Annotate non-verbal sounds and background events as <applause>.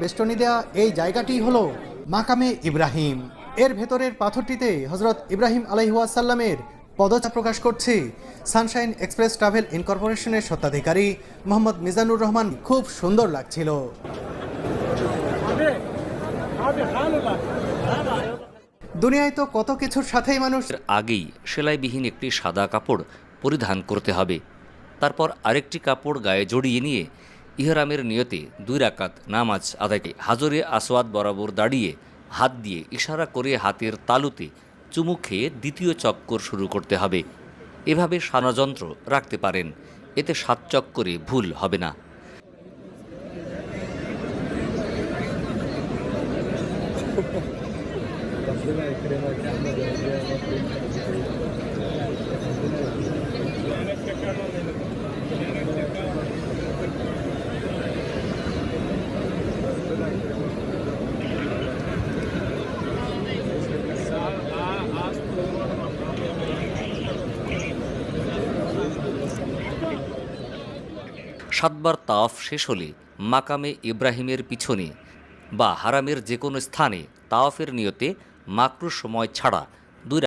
বেষ্টনী দেয়া এই জায়গাটি হলো মাকামে ইব্রাহিম। এর ভেতরের পাথরটিতে হজরত ইব্রাহিম আলাইহাসাল্লামের পদচা প্রকাশ করছে। সানশাইন এক্সপ্রেস ট্রাভেল ইনকর্পোরেশনের স্বত্বাধিকারী মোহাম্মদ মিজানুর রহমান, খুব সুন্দর লাগছিল। দুনিয়ায় তো কত কিছুর সাথেই মানুষ আগেই সেলাইবিহীন একটি সাদা কাপড় পরিধান করতে হবে। তারপর আরেকটি কাপড় গায়ে জড়িয়ে নিয়ে ইহরামের নিয়তে দুই রাকাত নামাজ আদায়কে হাজরে আসওয়াদ বরাবর দাঁড়িয়ে হাত দিয়ে ইশারা করে হাতের তালুতে চুমু খেয়ে দ্বিতীয় চক্কর শুরু করতে হবে। এভাবে সানাযন্ত্র রাখতে পারেন। এতে সাত চক্করে ভুল হবে না। <laughs> সাতবার তাওয়াফ শেষ হলে মাকামে ইব্রাহিমের পিছনে বা হারামের যে কোনো স্থানে তাওয়াফের নিয়তে মাকরুর সময় ছাড়া দুই